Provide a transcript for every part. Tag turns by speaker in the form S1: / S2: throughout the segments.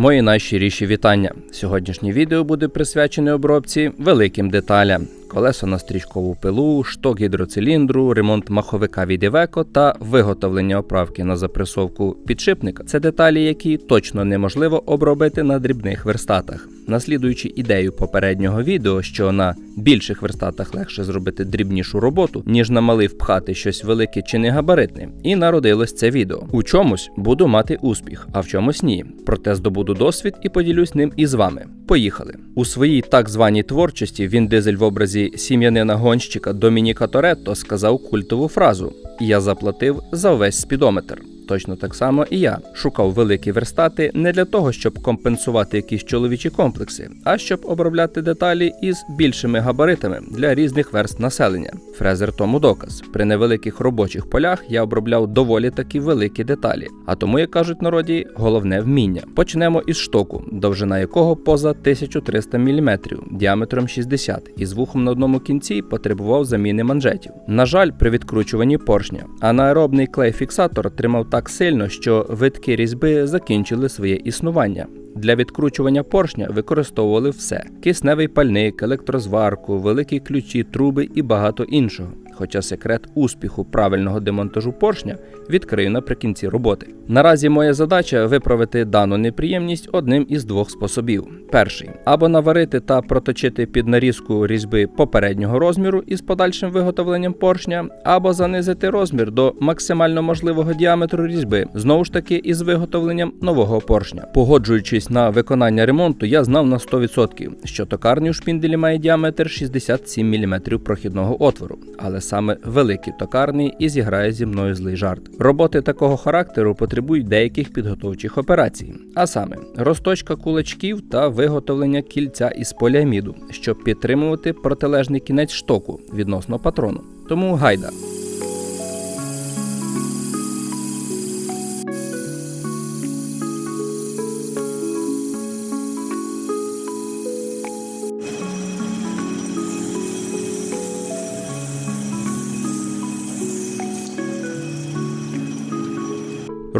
S1: Мої найщиріші вітання. Сьогоднішнє відео буде присвячене обробці великим деталям. Колесо на стрічкову пилу, шток гідроциліндру, ремонт маховика від Iveco та виготовлення оправки на запресовку підшипника. Це деталі, які точно неможливо обробити на дрібних верстатах. Наслідуючи ідею попереднього відео, що на більших верстатах легше зробити дрібнішу роботу, ніж на малий впхати щось велике чи негабаритне, і народилось це відео. У чомусь буду мати успіх, а в чомусь ні. Проте здобуду досвід і поділюсь ним із вами. Поїхали у своїй так званій творчості. Він дизель в образі сім'янина гонщика Домініка Торетто сказав культову фразу: Я заплатив за весь спідометр. Точно так само і я шукав великі верстати не для того, щоб компенсувати якісь чоловічі комплекси, а щоб обробляти деталі із більшими габаритами для різних верст населення. Фрезер тому доказ. При невеликих робочих полях я обробляв доволі такі великі деталі. А тому, як кажуть народі, головне вміння. Почнемо із штоку, довжина якого поза 1300 мм, діаметром 60 і з вухом на одному кінці потребував заміни манжетів. На жаль, при відкручуванні поршня анаеробний клей-фіксатор тримав так сильно, що витки різьби закінчили своє існування. Для відкручування поршня використовували все: кисневий пальник, електрозварку, великі ключі, труби і багато іншого. Хоча секрет успіху правильного демонтажу поршня відкрию наприкінці роботи. Наразі моя задача виправити дану неприємність одним із двох способів: перший або наварити та проточити під нарізку різьби попереднього розміру із подальшим виготовленням поршня, або занизити розмір до максимально можливого діаметру різьби, знову ж таки із виготовленням нового поршня. Погоджуючись на виконання ремонту, я знав на 100%, що токарні у шпінделі має діаметр 67 мм прохідного отвору, але саме великий токарний і зіграє зі мною злий жарт. Роботи такого характеру потребують деяких підготовчих операцій, а саме розточка кулачків та виготовлення кільця із поліаміду, щоб підтримувати протилежний кінець штоку відносно патрону. Тому гайда.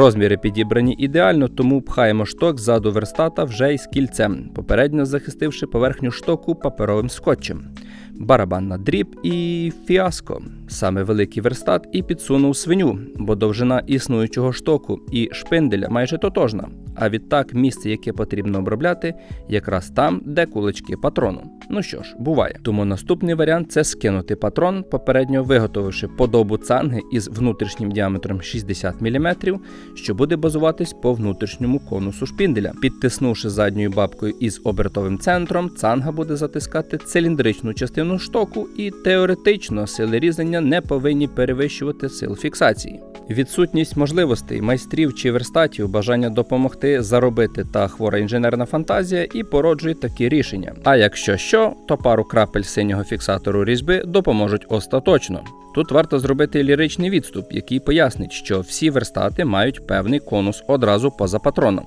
S1: Розміри підібрані ідеально, тому пхаємо шток ззаду верстата вже із кільцем, попередньо захистивши поверхню штоку паперовим скотчем. Барабан на дріб і фіаско. Саме великий верстат і підсунув свиню, бо довжина існуючого штоку і шпинделя майже тотожна. А відтак місце, яке потрібно обробляти, якраз там, де кулички патрону. Ну що ж, буває. Тому наступний варіант це скинути патрон, попередньо виготовивши подобу цанги із внутрішнім діаметром 60 мм, що буде базуватись по внутрішньому конусу шпінделя. Підтиснувши задньою бабкою із обертовим центром, цанга буде затискати циліндричну частину штоку, і теоретично сили різання не повинні перевищувати сил фіксації. Відсутність можливостей майстрів чи верстатів, бажання допомогти заробити та хвора інженерна фантазія і породжує такі рішення. А якщо що, то пару крапель синього фіксатору різьби допоможуть остаточно. Тут варто зробити ліричний відступ, який пояснить, що всі верстати мають певний конус одразу поза патроном.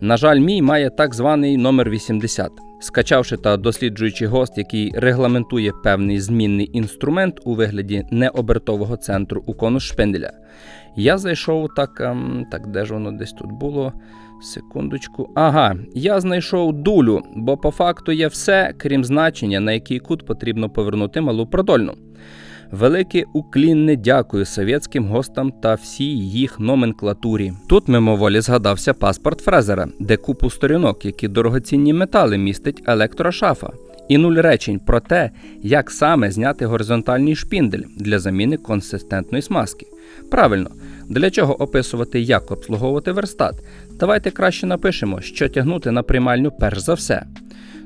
S1: На жаль, мій має так званий номер 80. Скачавши та досліджуючи гост, який регламентує певний змінний інструмент у вигляді необертового центру у конус шпинделя, я зайшов так, ем, так, де ж воно десь тут було? Секундочку. Ага, я знайшов дулю, бо по факту є все, крім значення, на який кут потрібно повернути малу продольну. Велике уклінне дякую совєтським гостам та всій їх номенклатурі. Тут мимоволі згадався паспорт Фрезера, де купу сторінок, які дорогоцінні метали містить електрошафа. І нуль речень про те, як саме зняти горизонтальний шпіндель для заміни консистентної смазки. Правильно, для чого описувати, як обслуговувати верстат? Давайте краще напишемо, що тягнути на приймальню перш за все.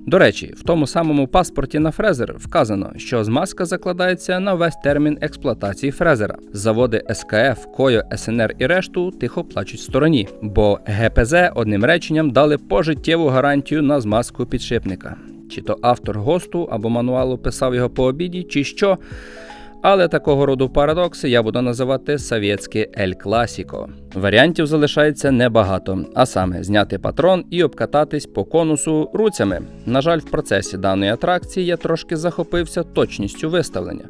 S1: До речі, в тому самому паспорті на фрезер вказано, що змазка закладається на весь термін експлуатації фрезера. Заводи СКФ, Койо, СНР і решту тихо плачуть в стороні, бо ГПЗ одним реченням дали пожиттєву гарантію на змазку підшипника. Чи то автор госту або мануалу писав його по обіді, чи що. Але такого роду парадокси я буду називати совєтське ель класіко. Варіантів залишається небагато, а саме зняти патрон і обкататись по конусу руцями. На жаль, в процесі даної атракції я трошки захопився точністю виставлення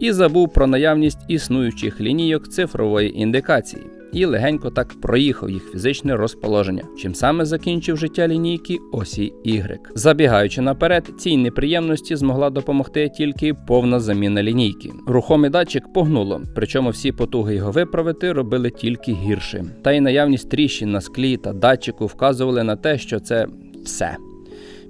S1: і забув про наявність існуючих лінійок цифрової індикації. І легенько так проїхав їх фізичне розположення, чим саме закінчив життя лінійки осі Y. Забігаючи наперед, цій неприємності змогла допомогти тільки повна заміна лінійки. Рухомий датчик погнуло, причому всі потуги його виправити робили тільки гірше. Та й наявність тріщин на склі та датчику вказували на те, що це все.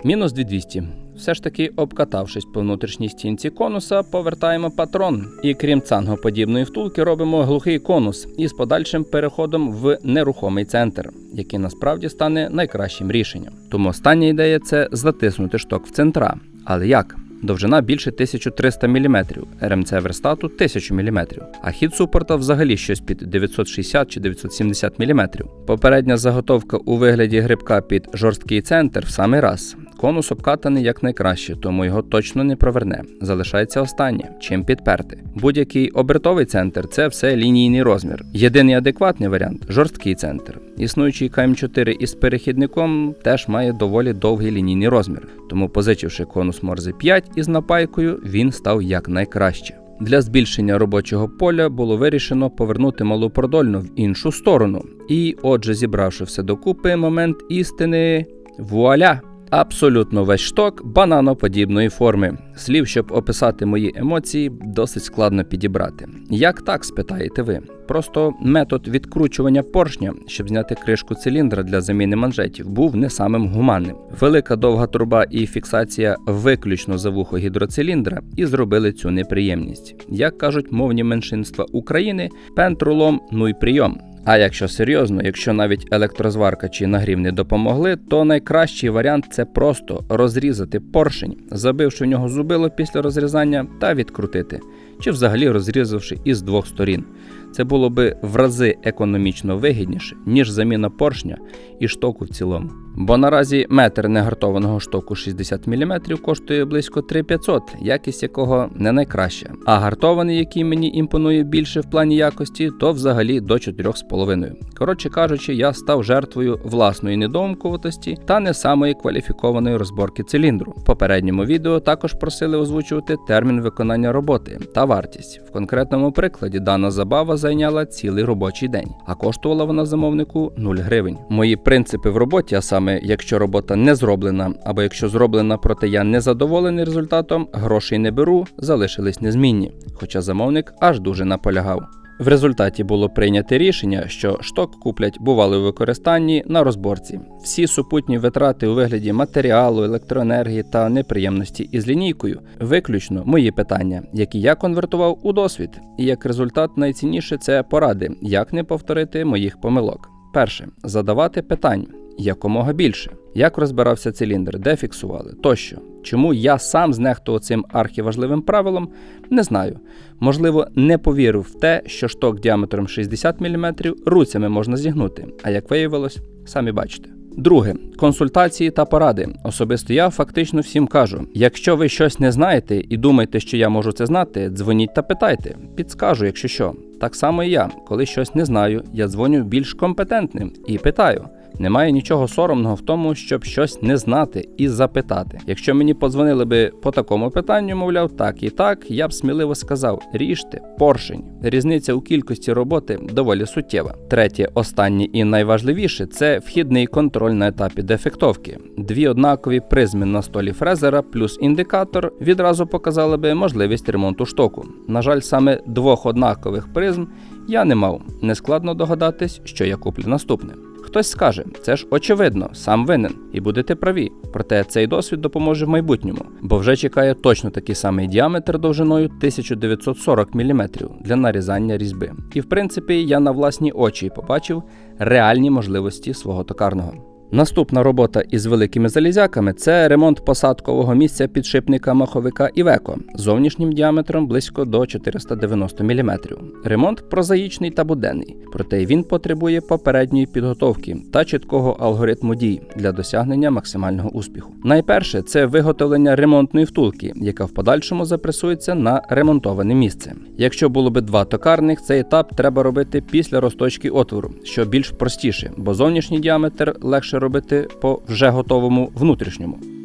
S1: Мінус 2200. Все ж таки, обкатавшись по внутрішній стінці конуса, повертаємо патрон. І крім цангоподібної втулки, робимо глухий конус із подальшим переходом в нерухомий центр, який насправді стане найкращим рішенням. Тому остання ідея це затиснути шток в центра. Але як? Довжина більше 1300 мм, РМЦ верстату 1000 мм, а хід супорта взагалі щось під 960 чи 970 мм. Попередня заготовка у вигляді грибка під жорсткий центр в самий раз. Конус обкатаний якнайкраще, тому його точно не проверне. Залишається останнє, чим підперти. Будь-який обертовий центр це все лінійний розмір. Єдиний адекватний варіант жорсткий центр. Існуючий КМ4 із перехідником теж має доволі довгий лінійний розмір, тому позичивши конус Морзе 5 із напайкою, він став якнайкраще. Для збільшення робочого поля було вирішено повернути малу продольну в іншу сторону. І, отже, зібравши все докупи, момент істини вуаля! Абсолютно весь шток бананоподібної форми. Слів, щоб описати мої емоції, досить складно підібрати. Як так, спитаєте ви? Просто метод відкручування поршня, щоб зняти кришку циліндра для заміни манжетів, був не самим гуманним. Велика довга труба і фіксація виключно за вухо гідроциліндра і зробили цю неприємність. Як кажуть мовні меншинства України, пентрулом ну й прийом. А якщо серйозно, якщо навіть електрозварка чи нагрів не допомогли, то найкращий варіант це просто розрізати поршень, забивши в нього зубило після розрізання та відкрутити, чи взагалі розрізавши із двох сторін. Це було би в рази економічно вигідніше, ніж заміна поршня і штоку в цілому. Бо наразі метр негартованого штоку 60 мм коштує близько 3500, якість якого не найкраща. А гартований, який мені імпонує більше в плані якості, то взагалі до 4,5. Коротше кажучи, я став жертвою власної недоумкуватості та не самої кваліфікованої розборки циліндру. В попередньому відео також просили озвучувати термін виконання роботи та вартість. В конкретному прикладі дана забава зайняла цілий робочий день, а коштувала вона замовнику 0 гривень. Мої принципи в роботі, а саме якщо робота не зроблена, або якщо зроблена, проте я не задоволений результатом, грошей не беру, залишились незмінні. Хоча замовник аж дуже наполягав. В результаті було прийнято рішення, що шток куплять бували у використанні на розборці. Всі супутні витрати у вигляді матеріалу, електроенергії та неприємності із лінійкою виключно мої питання, які я конвертував у досвід. І як результат найцінніше це поради, як не повторити моїх помилок. Перше задавати питань якомога більше. Як розбирався циліндр, де фіксували тощо. Чому я сам знехтував цим архіважливим правилом, не знаю. Можливо, не повірив в те, що шток діаметром 60 мм руцями можна зігнути, а як виявилось, самі бачите. Друге консультації та поради. Особисто я фактично всім кажу: якщо ви щось не знаєте і думаєте, що я можу це знати, дзвоніть та питайте, підскажу, якщо що. Так само і я, коли щось не знаю, я дзвоню більш компетентним і питаю. Немає нічого соромного в тому, щоб щось не знати і запитати. Якщо мені подзвонили би по такому питанню, мовляв, так і так, я б сміливо сказав: ріжте поршень. Різниця у кількості роботи доволі суттєва. Третє, останнє і найважливіше це вхідний контроль на етапі дефектовки. Дві однакові призми на столі фрезера плюс індикатор відразу показали би можливість ремонту штоку. На жаль, саме двох однакових призм я не мав. Нескладно догадатись, що я куплю наступне. Хтось скаже, це ж очевидно, сам винен, і будете праві. Проте цей досвід допоможе в майбутньому, бо вже чекає точно такий самий діаметр довжиною 1940 мм для нарізання різьби. І в принципі я на власні очі побачив реальні можливості свого токарного. Наступна робота із великими залізяками це ремонт посадкового місця підшипника маховика Івеко зовнішнім діаметром близько до 490 мм. Ремонт прозаїчний та буденний, проте він потребує попередньої підготовки та чіткого алгоритму дій для досягнення максимального успіху. Найперше це виготовлення ремонтної втулки, яка в подальшому запресується на ремонтоване місце. Якщо було би два токарних, цей етап треба робити після розточки отвору, що більш простіше, бо зовнішній діаметр легше робити по вже готовому внутрішньому.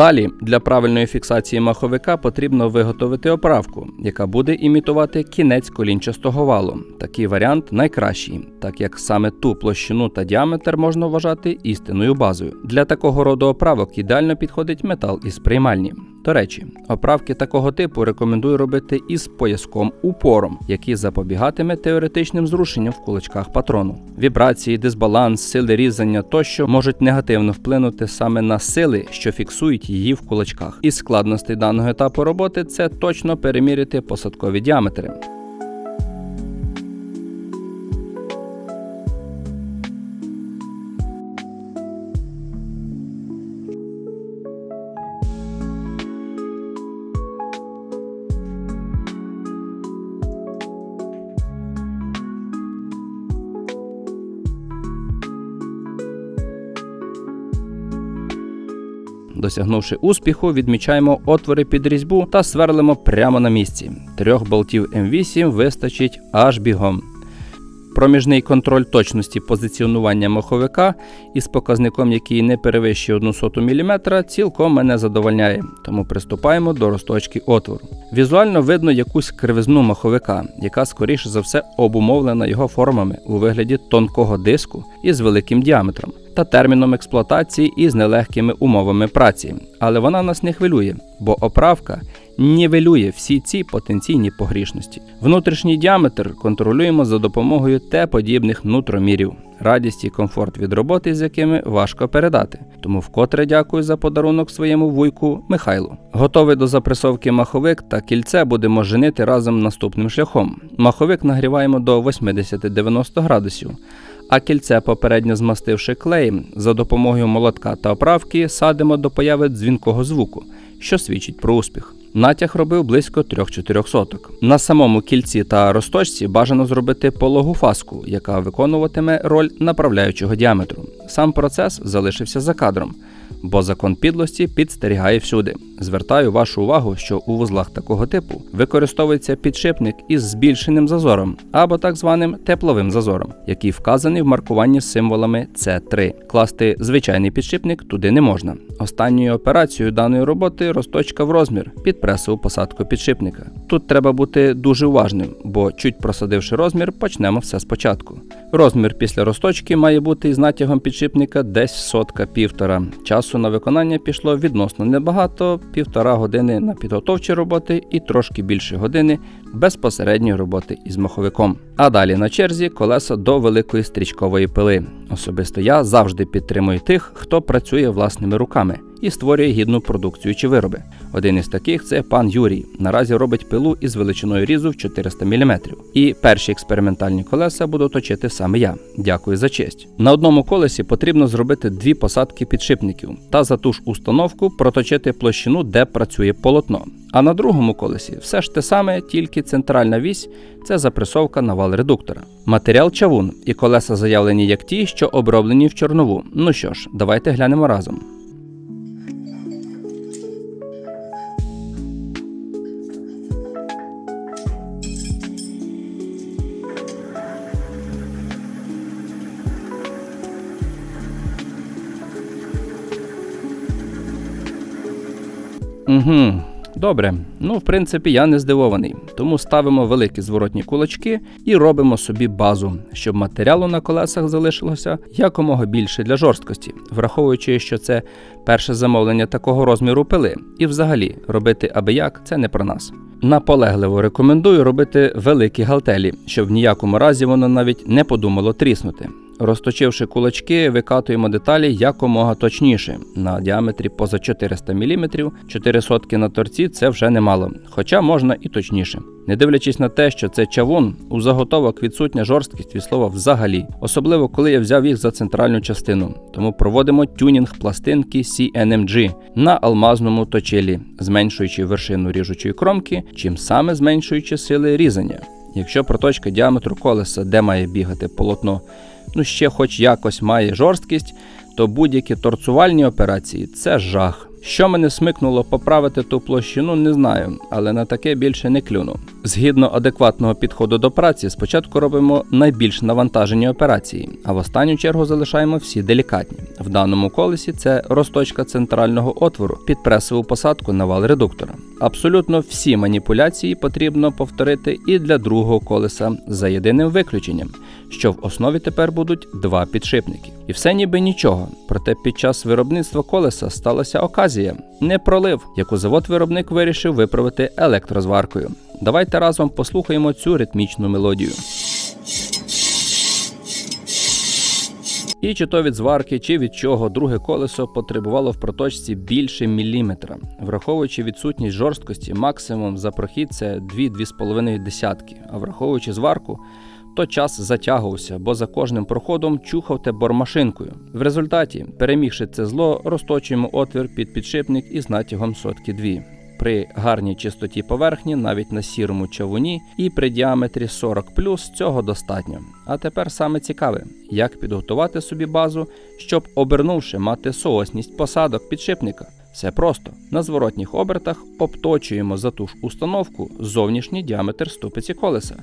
S1: Далі для правильної фіксації маховика потрібно виготовити оправку, яка буде імітувати кінець колінчастого валу. Такий варіант найкращий, так як саме ту площину та діаметр можна вважати істинною базою. Для такого роду оправок ідеально підходить метал із приймальні. До речі, оправки такого типу рекомендую робити із пояском упором, який запобігатиме теоретичним зрушенням в кулачках патрону. Вібрації, дисбаланс, сили різання тощо можуть негативно вплинути саме на сили, що фіксують її в кулачках. Із складностей даного етапу роботи це точно переміряти посадкові діаметри. Досягнувши успіху, відмічаємо отвори під різьбу та сверлимо прямо на місці. Трьох болтів М8 вистачить аж бігом. Проміжний контроль точності позиціонування маховика із показником, який не перевищує 1 соту мм, цілком мене задовольняє, тому приступаємо до розточки отвору. Візуально видно якусь кривизну маховика, яка скоріше за все обумовлена його формами у вигляді тонкого диску із великим діаметром та терміном експлуатації із нелегкими умовами праці. Але вона нас не хвилює, бо оправка нівелює всі ці потенційні погрішності. Внутрішній діаметр контролюємо за допомогою Т-подібних нутромірів. Радість і комфорт від роботи, з якими важко передати. Тому вкотре дякую за подарунок своєму вуйку Михайлу. Готовий до запресовки маховик та кільце будемо женити разом наступним шляхом. Маховик нагріваємо до 80-90 градусів. А кільце, попередньо змастивши клеєм, за допомогою молотка та оправки садимо до появи дзвінкого звуку, що свідчить про успіх. Натяг робив близько 3-4 соток. На самому кільці та розточці бажано зробити пологу фаску, яка виконуватиме роль направляючого діаметру. Сам процес залишився за кадром, бо закон підлості підстерігає всюди. Звертаю вашу увагу, що у вузлах такого типу використовується підшипник із збільшеним зазором або так званим тепловим зазором, який вказаний в маркуванні символами C3. Класти звичайний підшипник туди не можна. Останньою операцією даної роботи розточка в розмір під пресову посадку підшипника. Тут треба бути дуже уважним, бо чуть просадивши розмір, почнемо все спочатку. Розмір після розточки має бути із натягом підшипника десь сотка півтора. Часу на виконання пішло відносно небагато, півтора години на підготовчі роботи і трошки більше години безпосередньої роботи із маховиком. А далі на черзі колеса до великої стрічкової пили. Особисто я завжди підтримую тих, хто працює власними руками і створює гідну продукцію чи вироби. Один із таких це пан Юрій. Наразі робить пилу із величиною різу в 400 мм. І перші експериментальні колеса буду точити саме я. Дякую за честь. На одному колесі потрібно зробити дві посадки підшипників та за ту ж установку проточити площину, де працює полотно. А на другому колесі все ж те саме, тільки центральна вісь це запресовка на вал редуктора. Матеріал чавун і колеса заявлені як ті, що оброблені в чорнову. Ну що ж, давайте глянемо разом. Угу. Добре, ну в принципі я не здивований, тому ставимо великі зворотні кулачки і робимо собі базу, щоб матеріалу на колесах залишилося якомога більше для жорсткості, враховуючи, що це перше замовлення такого розміру пили, і взагалі робити аби як це не про нас. Наполегливо рекомендую робити великі галтелі, щоб в ніякому разі воно навіть не подумало тріснути. Розточивши кулачки, викатуємо деталі якомога точніше. На діаметрі поза 400 мм, 4 сотки на торці це вже немало, хоча можна і точніше. Не дивлячись на те, що це чавун, у заготовок відсутня жорсткість від слова взагалі, особливо коли я взяв їх за центральну частину. Тому проводимо тюнінг пластинки CNMG на алмазному точилі, зменшуючи вершину ріжучої кромки, чим саме зменшуючи сили різання. Якщо проточка діаметру колеса, де має бігати полотно, ну ще хоч якось має жорсткість, то будь-які торцувальні операції це жах. Що мене смикнуло поправити ту площину, не знаю, але на таке більше не клюну. Згідно адекватного підходу до праці, спочатку робимо найбільш навантажені операції, а в останню чергу залишаємо всі делікатні. В даному колесі це розточка центрального отвору під пресову посадку на вал редуктора. Абсолютно всі маніпуляції потрібно повторити і для другого колеса за єдиним виключенням, що в основі тепер будуть два підшипники. І все ніби нічого. Проте під час виробництва колеса сталася оказія, не пролив, яку завод-виробник вирішив виправити електрозваркою. Давайте разом послухаємо цю ритмічну мелодію. І чи то від зварки, чи від чого друге колесо потребувало в проточці більше міліметра, враховуючи відсутність жорсткості, максимум за прохід це 2-2,5 десятки, а враховуючи зварку, то час затягувався, бо за кожним проходом чухав те бормашинкою. В результаті, перемігши це зло, розточуємо отвір під підшипник із натягом сотки дві. При гарній чистоті поверхні, навіть на сірому чавуні, і при діаметрі 40 цього достатньо. А тепер саме цікаве, як підготувати собі базу, щоб, обернувши, мати соосність посадок підшипника. Все просто на зворотніх обертах обточуємо за ту ж установку зовнішній діаметр ступиці колеса,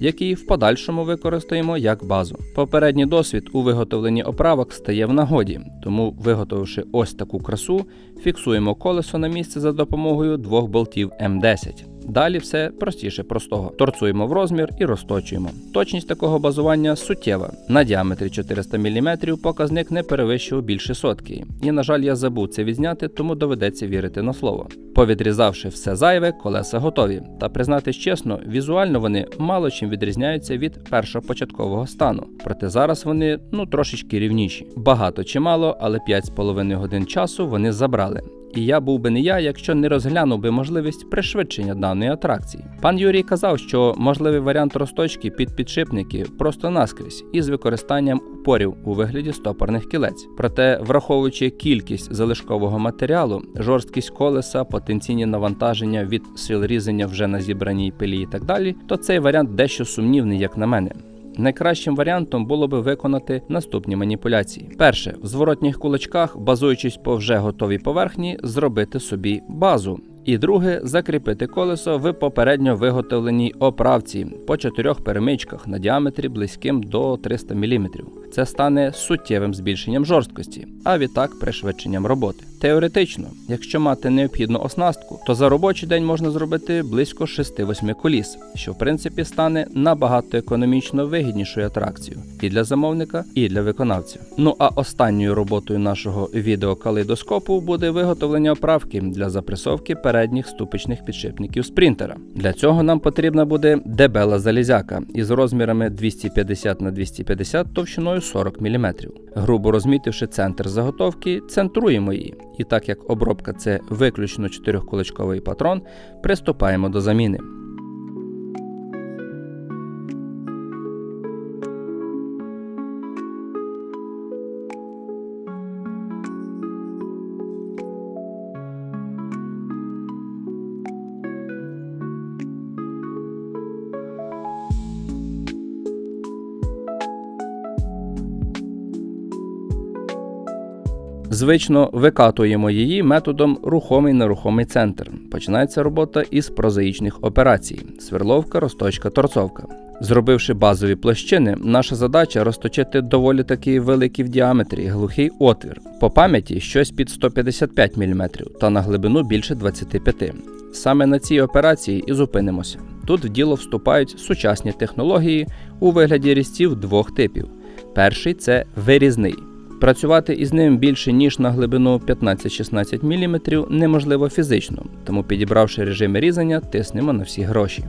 S1: який в подальшому використаємо як базу. Попередній досвід у виготовленні оправок стає в нагоді, тому, виготовивши ось таку красу, фіксуємо колесо на місце за допомогою двох болтів М10. Далі все простіше простого. Торцуємо в розмір і розточуємо. Точність такого базування суттєва. На діаметрі 400 мм показник не перевищував більше сотки. І, на жаль, я забув це відзняти, тому доведеться вірити на слово. Повідрізавши все зайве, колеса готові. Та признатись чесно, візуально вони мало чим відрізняються від першопочаткового стану. Проте зараз вони ну трошечки рівніші. Багато чи мало, але 5,5 годин часу вони забрали. І я був би не я, якщо не розглянув би можливість пришвидшення даної атракції. Пан Юрій казав, що можливий варіант розточки під підшипники просто наскрізь із використанням упорів у вигляді стопорних кілець. Проте, враховуючи кількість залишкового матеріалу, жорсткість колеса, потенційні навантаження від сил різання вже на зібраній пилі і так далі, то цей варіант дещо сумнівний, як на мене. Найкращим варіантом було би виконати наступні маніпуляції. Перше, в зворотніх кулачках, базуючись по вже готовій поверхні, зробити собі базу. І друге закріпити колесо в попередньо виготовленій оправці по чотирьох перемичках на діаметрі близьким до 300 мм. Це стане суттєвим збільшенням жорсткості, а відтак пришвидшенням роботи. Теоретично, якщо мати необхідну оснастку, то за робочий день можна зробити близько 6-8 коліс, що в принципі стане набагато економічно вигіднішою атракцією і для замовника, і для виконавця. Ну а останньою роботою нашого відеокалейдоскопу буде виготовлення оправки для запресовки передніх ступичних підшипників спринтера. Для цього нам потрібна буде дебела залізяка із розмірами 250 на 250 товщиною 40 мм. Грубо розмітивши центр заготовки, центруємо її. І так як обробка це виключно чотирьохкулачковий патрон, приступаємо до заміни. Звично викатуємо її методом рухомий нерухомий центр. Починається робота із прозаїчних операцій: сверловка, розточка, торцовка. Зробивши базові площини, наша задача розточити доволі таки великий в діаметрі глухий отвір. По пам'яті щось під 155 мм та на глибину більше 25 Саме на цій операції і зупинимося. Тут в діло вступають сучасні технології у вигляді різців двох типів. Перший це вирізний. Працювати із ним більше ніж на глибину 15-16 мм неможливо фізично, тому підібравши режими різання, тиснемо на всі гроші.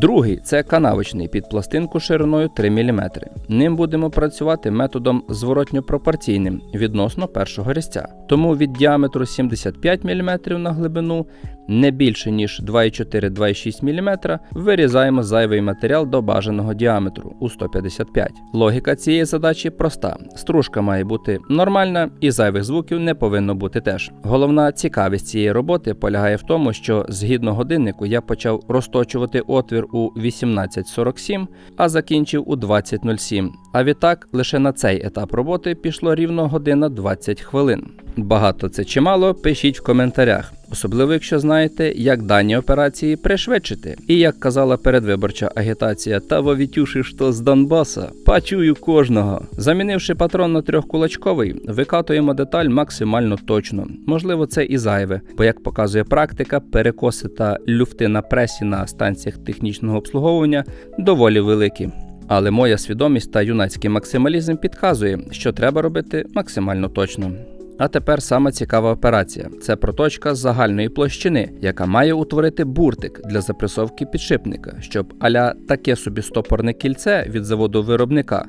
S1: Другий це канавочний під пластинку шириною 3 мм. Ним будемо працювати методом зворотньо-пропорційним відносно першого різця. Тому від діаметру 75 мм на глибину не більше ніж 2,4-2,6 мм, вирізаємо зайвий матеріал до бажаного діаметру у 155. Логіка цієї задачі проста: стружка має бути нормальна і зайвих звуків не повинно бути теж. Головна цікавість цієї роботи полягає в тому, що згідно годиннику я почав розточувати отвір у 18.47, а закінчив у 20.07. А відтак лише на цей етап роботи пішло рівно година 20 хвилин. Багато це чи мало, пишіть в коментарях, особливо якщо знаєте, як дані операції пришвидшити. І як казала передвиборча агітація та вовітюши що з Донбаса, пачую кожного. Замінивши патрон на трьохкулачковий, викатуємо деталь максимально точно. Можливо, це і зайве, бо як показує практика, перекоси та люфти на пресі на станціях технічного обслуговування доволі великі. Але моя свідомість та юнацький максималізм підказує, що треба робити максимально точно. А тепер саме цікава операція. Це проточка загальної площини, яка має утворити буртик для запресовки підшипника, щоб аля таке собі стопорне кільце від заводу виробника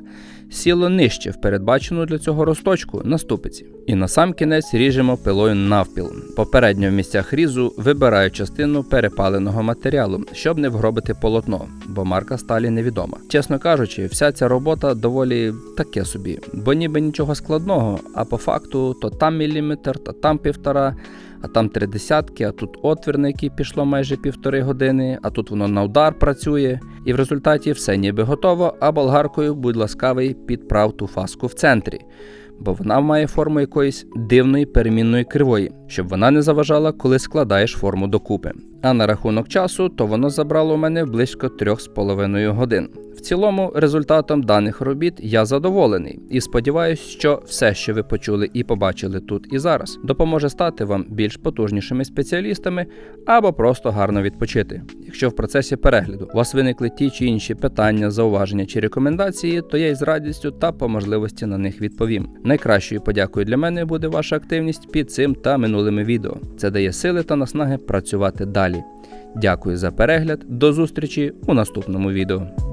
S1: сіло нижче в передбачену для цього розточку на ступиці. І на сам кінець ріжемо пилою навпіл. Попередньо в місцях різу вибираю частину перепаленого матеріалу, щоб не вгробити полотно, бо марка сталі невідома. Чесно кажучи, вся ця робота доволі таке собі, бо ніби нічого складного, а по факту то там міліметр, то там півтора. А там три десятки, а тут отвір, на який пішло майже півтори години, а тут воно на удар працює. І в результаті все ніби готово, а болгаркою, будь ласкавий, підправ ту фаску в центрі. Бо вона має форму якоїсь дивної перемінної кривої, щоб вона не заважала, коли складаєш форму докупи. А на рахунок часу, то воно забрало у мене близько 3,5 годин. В цілому, результатом даних робіт я задоволений і сподіваюся, що все, що ви почули і побачили тут і зараз, допоможе стати вам більш потужнішими спеціалістами або просто гарно відпочити. Якщо в процесі перегляду у вас виникли ті чи інші питання, зауваження чи рекомендації, то я із радістю та по можливості на них відповім. Найкращою подякою для мене буде ваша активність під цим та минулими відео. Це дає сили та наснаги працювати далі. Дякую за перегляд, до зустрічі у наступному відео.